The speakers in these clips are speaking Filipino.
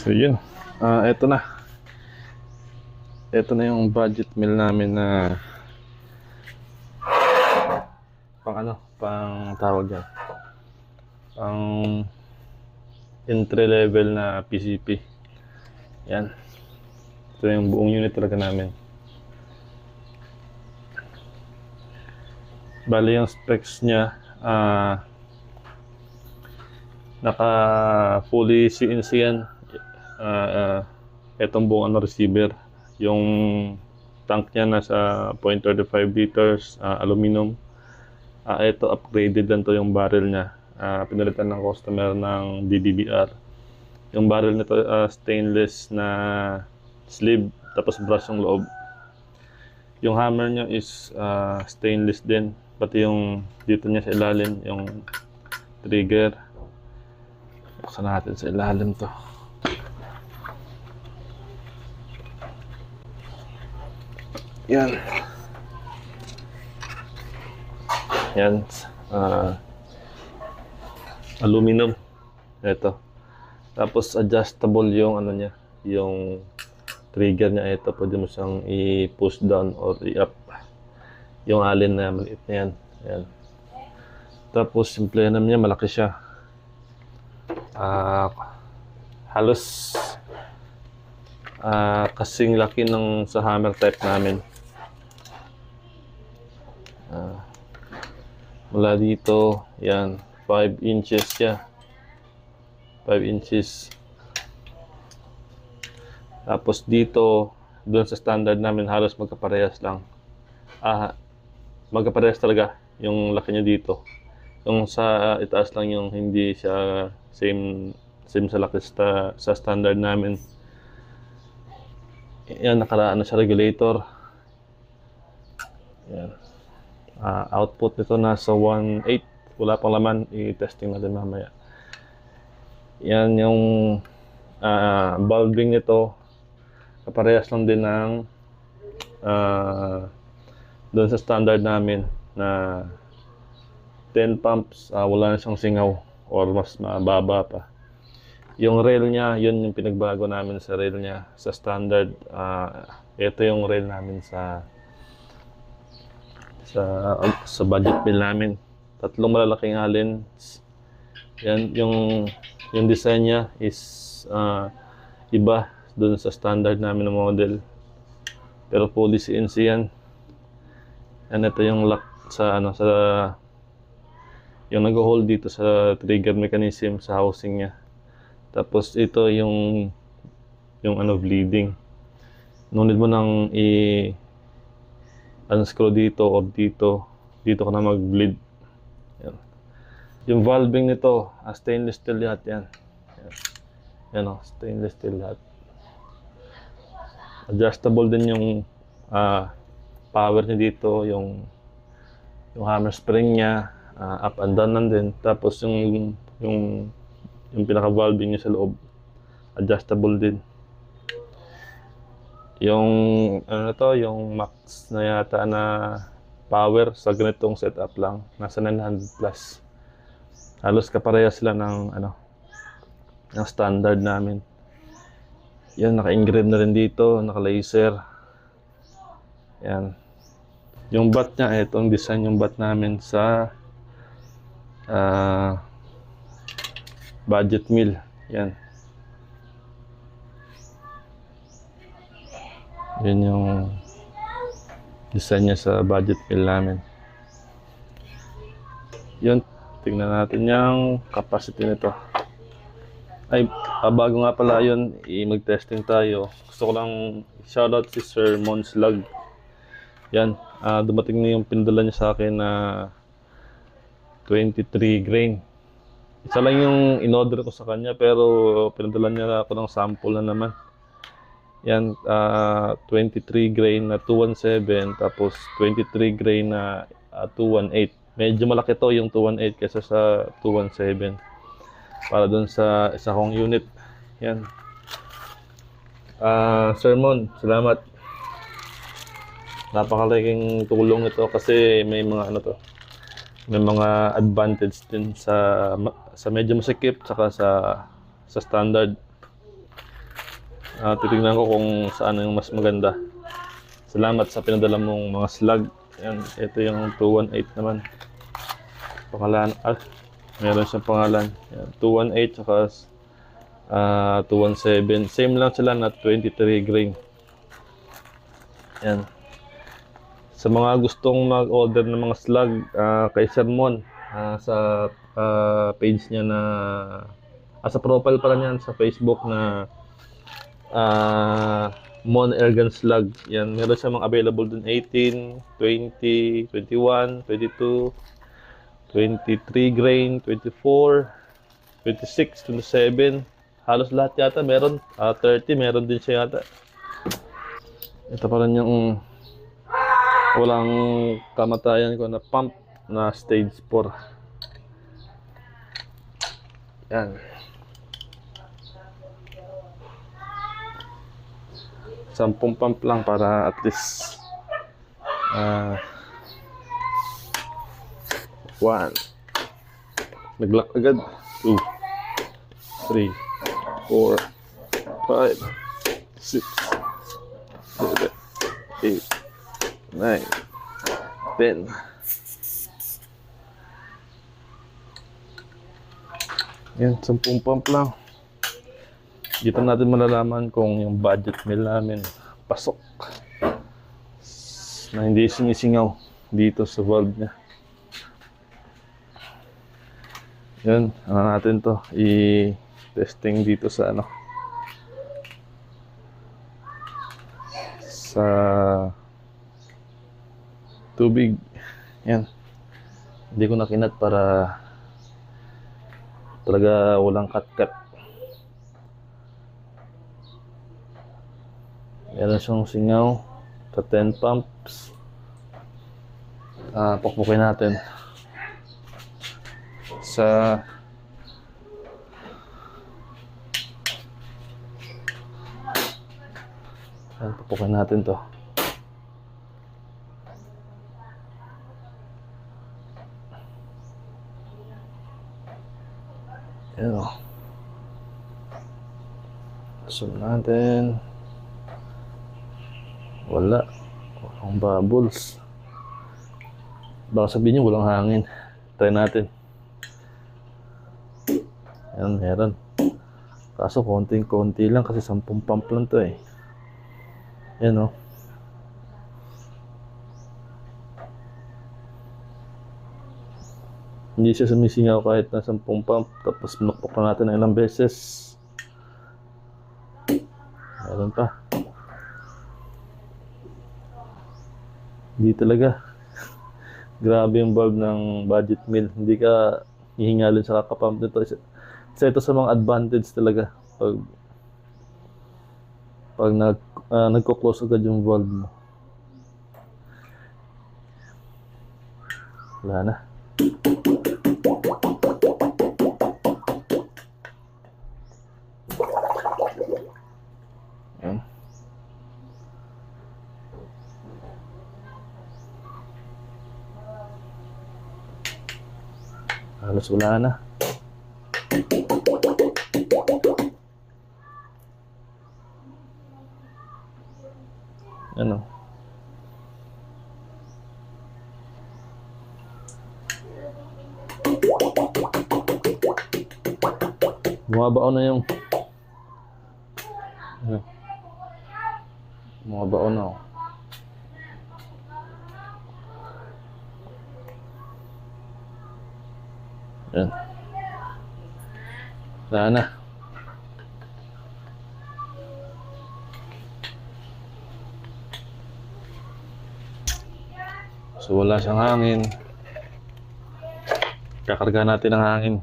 So yun. Ah, eto na. Eto na yung budget meal namin na pang ano, pang tawag yan. Pang entry level na PCP. Yan. Ito yung buong unit talaga namin. Bali yung specs niya, ah, naka fully CNC yan. Ah, ah, etong buong ano receiver. Yung tank niya nasa 0.35 liters, ah, aluminum. Ah, ito upgraded lang to yung barrel niya. Ah, pinalitan ng customer ng DDBR. Yung barrel nito ah, stainless na sleeve tapos brush yung loob. Yung hammer niya is ah, stainless din. Pati yung dito niya sa ilalim, yung trigger. Buksan natin sa ilalim to. Yan. Yan. ah, aluminum. Ito. Tapos adjustable yung ano niya, yung trigger niya ito. Pwede mo siyang i-push down or i-up. Yung alin na maliit na yan. Yan. Tapos simple naman niya, malaki siya. Ah, halos ah, kasing laki ng sa hammer type namin. Ah, mula dito, yan, 5 inches siya. 5 inches. Tapos dito, doon sa standard namin, halos magkaparehas lang. Ah, magkaparehas talaga yung laki niya dito. Yung sa itaas lang yung hindi siya same same sa laki sa, sa standard namin. Yan, nakaraan na siya regulator. Yan. Ah, output nito nasa 1.8. Wala pang laman. I-testing natin mamaya. Yan yung ah, bulbing nito. Kaparehas lang din ng ah, doon sa standard namin na 10 pumps, ah, wala na siyang singaw or mas mababa pa. Yung rail niya, yun yung pinagbago namin sa rail niya. Sa standard, ah, ito yung rail namin sa sa sa budget bill namin. Tatlong malalaking alin. Yan yung yung design niya is ah, iba doon sa standard namin na model. Pero fully CNC yan. And ito yung lock sa ano sa yung nag-hold dito sa trigger mechanism sa housing niya. Tapos ito yung yung ano bleeding. No mo nang i unscrew dito or dito. Dito ka na mag-bleed. Yan. Yung valving nito, ah, stainless steel lahat yan. Yan. Yan o, stainless steel lahat. Adjustable din yung ah, power niya dito, yung yung hammer spring niya, ah, up and down din. Tapos yung yung yung pinaka-valving niya sa loob, adjustable din. Yung ano to, yung max na yata na power sa ganitong setup lang, nasa 900 plus. Halos kapareha sila ng ano ng standard namin. Yan, naka-engrave na rin dito, naka-laser. Yan. Yung bat niya, itong design yung bat namin sa ah, budget meal. Yan. Yan yung design niya sa budget meal namin. Yun, tingnan natin yung capacity nito. Ay, ah, bago nga pala yun, i- mag-testing tayo. Gusto ko lang shoutout si Sir Monslag. Yan, ah, dumating na yung pinadala niya sa akin na 23 grain. Isa lang yung in-order ko sa kanya pero pinadala niya ako ng sample na naman. Yan, ah, 23 grain na 217 tapos 23 grain na ah, 218. Medyo malaki to yung 218 kaysa sa 217. Para dun sa isa kong unit. Yan. Ah, Sermon, salamat. Napakalaking tulong ito kasi may mga ano to. May mga advantage din sa sa medyo masikip saka sa sa standard. Ah, titingnan ko kung saan yung mas maganda. Salamat sa pinadala mong mga slug. Yan, ito yung 218 naman. Pangalan, ah, meron siyang pangalan. Yan, 218 saka ah 217. Same lang sila na 23 grain. Yan. Sa mga gustong mag-order ng mga slug ah, kay Sermon ah, sa ah, page niya na ah, sa profile pala niyan sa Facebook na ah Mon Ergan Slug. Yan, meron siya mga available dun 18, 20, 21, 22, 23 grain, 24, 26, 27. Halos lahat yata meron. Ah, 30 meron din siya yata. Ito pa rin yung walang kamatayan ko na pump na stage 4. Yan. Sampung pump lang para at least ah one naglock agad two three four five six seven nine ten yan sampung pump lang. Dito natin malalaman kung yung budget meal namin pasok. Na hindi sinisingaw dito sa valve niya. Yan, ano natin to, i-testing dito sa ano. Sa tubig. Yan. Hindi ko nakinat para talaga walang cut-cut. Meron siyang singaw sa 10 pumps. Ah, pukpukin natin. Sa Ayan, pukpukin natin to. Zoom natin. Wala. Walang bubbles. Baka sabihin niyo walang hangin. Try natin. Ayan, meron. Kaso konting-konti lang kasi 10 pump lang to eh. Ayan o. Hindi siya sumisingaw kahit na 10 pump. Tapos pinukpok na natin ng ilang beses. Meron pa. Hindi talaga. Grabe yung bulb ng budget meal. Hindi ka hihingalin sa kakapump nito. Isa, ito sa mga advantage talaga. Pag pag nag, ah, nagko-close agad yung valve mo. Wala na. Halos wala na. Ano? Bumabaon na yung ano? Bumabaon na oh. Yan. Wala na. So wala siyang hangin. Kakarga natin ang hangin.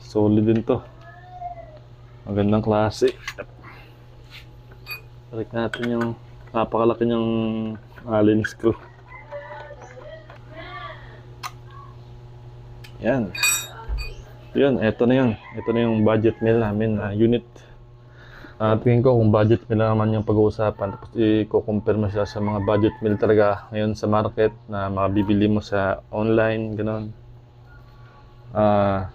Solid din to. Magandang klase. Balik natin yung napakalaki niyang allen screw. Yan. Yun, eto na yun. Ito na yung budget meal namin na unit. Ah, tingin ko kung budget meal naman yung pag-uusapan tapos i-compare mo siya sa mga budget meal talaga ngayon sa market na makabibili mo sa online, gano'n. Ah,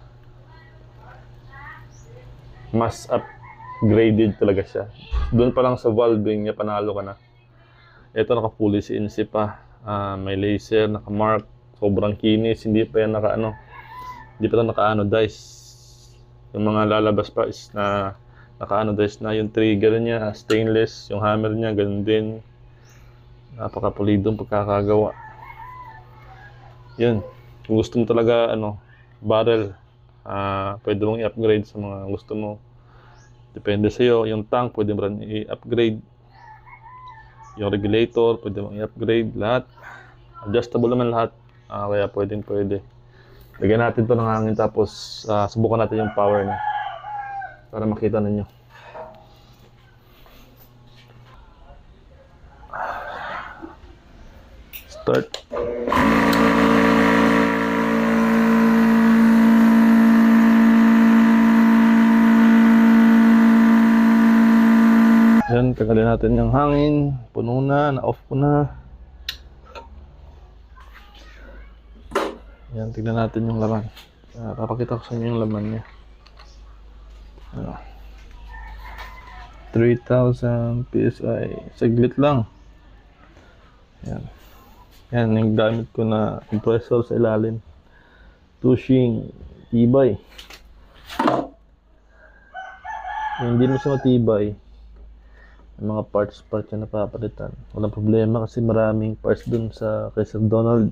mas upgraded talaga siya. Doon pa lang sa valving niya panalo ka na. Ito naka-fully CNC pa. Ah, may laser, naka-mark, sobrang kinis, hindi pa yan naka ano, hindi pa ito naka-anodize. Yung mga lalabas pa is na naka-anodize na yung trigger niya, stainless, yung hammer niya, ganun din. Napaka-pulidong pagkakagawa. Yun. Kung gusto mo talaga, ano, barrel, ah pwede mong i-upgrade sa mga gusto mo. Depende sa iyo. Yung tank, pwede mo rin i-upgrade. Yung regulator, pwede mong i-upgrade. Lahat. Adjustable naman lahat. Ah, kaya pwedeng pwede. Lagyan natin to ng hangin tapos ah, subukan natin yung power niya para makita ninyo. Start. Yan, tagalin natin yung hangin. Puno na, na-off ko na. Yan, tignan natin yung laman. Ah, papakita ko sa inyo yung laman niya. Ano? 3,000 PSI. Saglit lang. Yan. Yan, yung gamit ko na compressor sa ilalim. Tushing. Tibay. Yung hindi mo siya matibay, yung mga parts parts na napapalitan. Walang problema kasi maraming parts dun sa kay Sir Donald.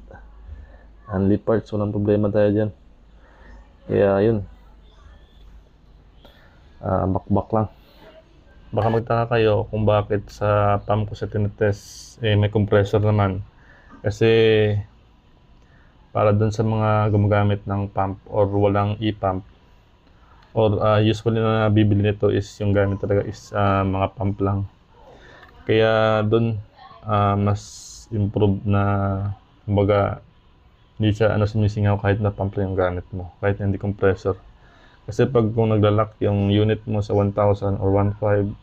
Only parts, walang problema tayo dyan. Kaya yun, ah bakbak lang. Baka magtaka kayo kung bakit sa pump ko sa tinetest, eh, may compressor naman. Kasi para dun sa mga gumagamit ng pump or walang e-pump or ah, usually na bibili nito is yung gamit talaga is ah, mga pump lang. Kaya dun ah, mas improve na kumbaga hindi siya ano sumisingaw kahit na pump yung gamit mo, kahit hindi compressor. Kasi pag kung naglalak yung unit mo sa 1,000 or 1,500,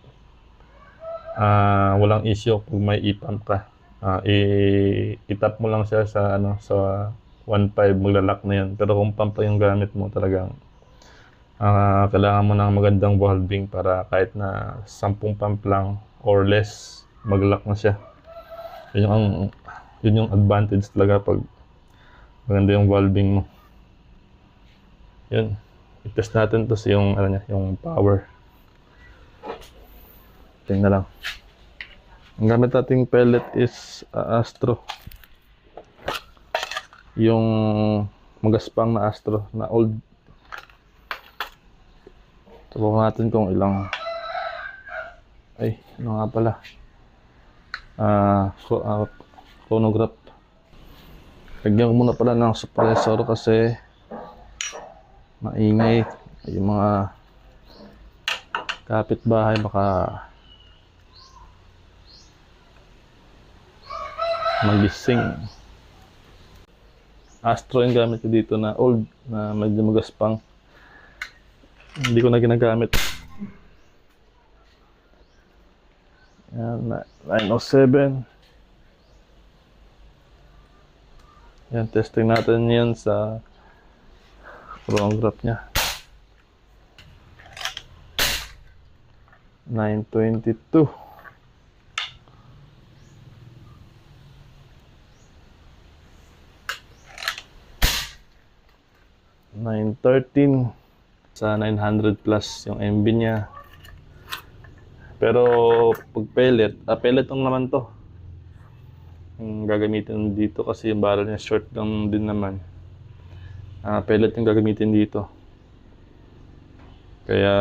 ah walang issue pag may e-pump ka. Ah, i- itap mo lang siya sa ano sa 1.5 maglalak na yan. Pero kung pump yung gamit mo talagang ah kailangan mo ng magandang valving para kahit na 10 pump lang or less maglock na siya. Yun yung, yun yung advantage talaga pag maganda yung valving mo. Yun. I-test natin to sa yung ano niya, yung power. Tingnan lang. Ang gamit nating pellet is ah, Astro. Yung magaspang na Astro na old. Subukan natin kung ilang ay, ano nga pala. Ah, so, ah, chronograph. Lagyan ko muna pala ng suppressor kasi maingay yung mga kapitbahay baka magising. Astro yung gamit dito na old na medyo magaspang. Hindi ko na ginagamit. Yan, na- 907. Yan, testing natin yan sa chronograph niya. 922. Nine thirteen sa 900 plus yung MB niya. Pero pag pellet, ah, pellet lang naman to. Yung gagamitin dito kasi yung barrel niya short lang din naman. Ah, pellet yung gagamitin dito. Kaya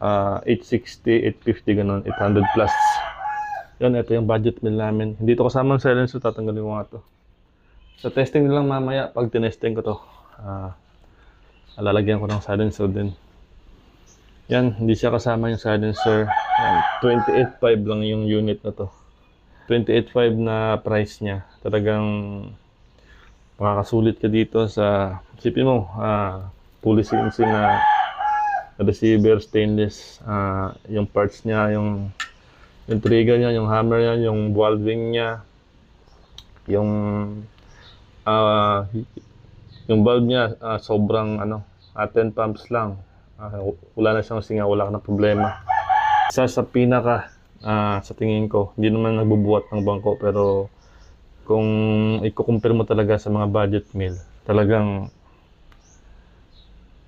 ah 860, 850 ganun, 800 plus. Yun, ito yung budget meal namin. Hindi to kasama ang silencer, tatanggalin ko nga to. Sa testing lang mamaya, pag tinesting ko to, ah, lalagyan ko ng silencer din. Yan, hindi siya kasama yung silencer. Yan, 28.5 lang yung unit na to. 28.5 na price niya. Talagang makakasulit ka dito sa, isipin mo, ah, fully CNC na receiver stainless ah, yung parts niya yung yung trigger niya yung hammer niya yung valve ring niya yung ah yung valve niya ah, sobrang ano ah, 10 pumps lang Ah, wala na siyang singa wala na problema. Isa sa pinaka ah, sa tingin ko hindi naman nagbubuhat ng bangko pero kung i-compare mo talaga sa mga budget meal talagang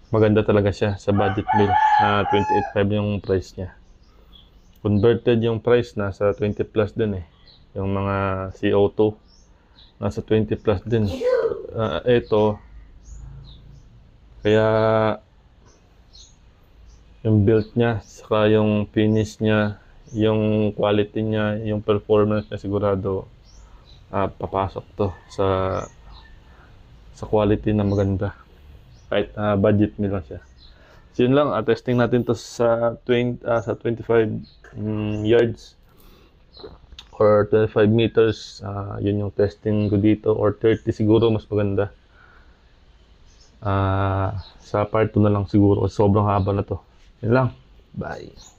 maganda talaga siya sa budget meal na 28.5 yung price niya. Converted yung price nasa 20 plus din eh. Yung mga CO2 nasa 20 plus din. Ah, ito kaya yung build niya saka yung finish niya yung quality niya yung performance niya sigurado ah, papasok to sa sa quality na maganda. Kahit na budget lang siya. So yun lang ah, testing natin to sa 20 ah, sa 25 mm, yards or 25 meters. Ah, yun yung testing ko dito or 30 siguro mas maganda. Ah, sa part 2 na lang siguro sobrang haba na to yun lang bye